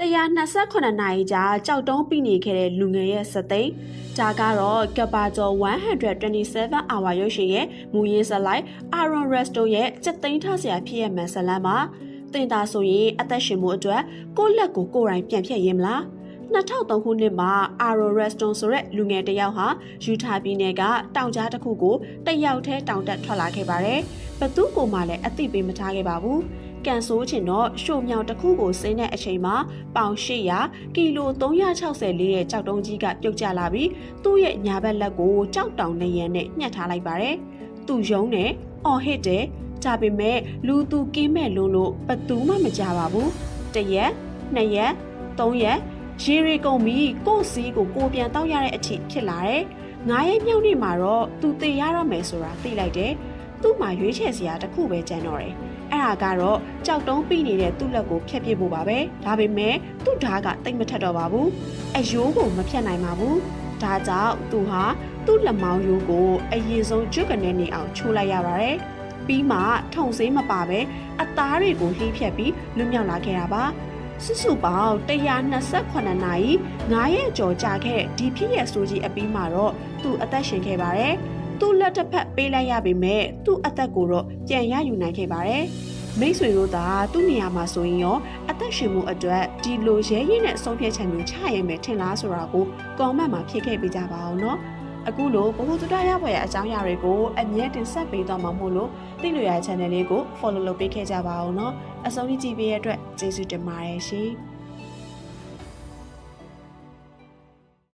128နာရီကြာကြောက်တုံးပြီးနေခဲ့တဲ့လူငယ်ရဲ့စသိန်းဒါကတော့ကဘာကျော်127 hour ရုပ်ရှင်ရဲ့မူရင်းဇာတ်လိုက် Aaron Resto ရဲ့စက်သိန်းထားစရာဖြစ်ရမှန်ဇာတ်လမ်းမှာတင်တာဆိုရင်အသက်ရှင်မှုအတွက်ကိုယ့်လက်ကိုကိုယ်တိုင်ပြန်ဖြတ်ရင်မလား2003ခုနှစ်မှာ Aaron Reston ဆိုတဲ့လူငယ်တစ်ယောက်ဟာယူထာပြည်နယ်ကတောင်ကြားတစ်ခုကိုတစ်ယောက်တည်းတောင်တက်ထွက်လာခဲ့ပါတယ်။ဘသူကိုမှလည်းအသိပေးမထားခဲ့ပါဘူး။ ကန်ဆိုးချင်တော့ရှို့မြောင်တစ်ခုကိုစိမ့်တဲ့အချိန်မှာပေါင်800ကီလို360လေးတဲ့ကြောက်တုံးကြီးကပြုတ်ကျလာပြီးသူ့ရဲ့ညာဘက်လက်ကိုကြောက်တောင်နေရန်နဲ့ညှက်ထားလိုက်ပါတယ်။သူယုံနဲ့အော်ဟစ်တယ်ဒါပေမဲ့လူသူကင်းမဲ့လုံးလို့ဘသူမှမကြပါဘူး။တစ်ရက်နှစ်ရက်သုံးရက်ရေရီကုန်ပြီးကို့စီးကိုကိုပြန်တောက်ရတဲ့အထိဖြစ်လာတယ်။ငါးရဲ့မြောက်နေ့မှာတော့သူတည်ရတော့မယ်ဆိုတာသိလိုက်တယ်။ သူ့မှာရွေးချယ်စရာတစ်ခုပဲကြံတော့တယ်။အဲ့ဒါကတော့ကြောက်တုံးပြီးနေတဲ့သူ့လက်ကိုဖျက်ပစ်ဖို့ပါပဲ။ဒါပေမဲ့သူ့ဓာတ်ကတိတ်မထက်တော့ပါဘူး။အယိုးကိုမဖြတ်နိုင်ပါဘူး။ဒါကြောင့်သူဟာသူ့လက်မောင်းရိုးကိုအရင်ဆုံးကျွတ်ကနေနေအောင်ချိုးလိုက်ရပါတယ်။ပြီးမှထုံဆေးမပါပဲအသားတွေကိုလှီးဖြတ်ပြီးလွတ်မြောက်လာခဲ့တာပါ။စုစုပေါင်း128နာရီ9ရက်ကျော်ကြာခဲ့တဲ့ဒီဖြစ်ရဲ့ဆိုကြီးအပြီးမှာတော့သူအသက်ရှင်ခဲ့ပါတယ်။ သူ့လက်တစ်ဖက်ပေးလိုက်ရပေမဲ့သူ့အသက်ကိုတော့ပြန်ရယူနိုင်ခဲ့ပါတယ်။မိတ်ဆွေတို့သာသူ့နေရာမှာဆိုရင်ရောအသက်ရှင်မှုအတွက်ဒီလိုရဲရင်နဲ့ဆုံးဖြတ်ချက်မျိုးချရမယ်ထင်လားဆိုတာကိုကွန်မန့်မှာဖြည့်ခဲ့ပေးကြပါအောင်နော်။အခုလိုဘ ഹു တုဒရဘွယ်ရဲ့အကြောင်းအရာတွေကိုအမြဲတင်ဆက်ပေးတော့မှာမို့လို့သိလို့ရတဲ့ channel လေးကို follow လုပ်ပေးခဲ့ကြပါအောင်နော်။အဆုံးထိကြည့်ပေးရတဲ့အတွက်ကျေးဇူးတင်ပါတယ်ရှင်။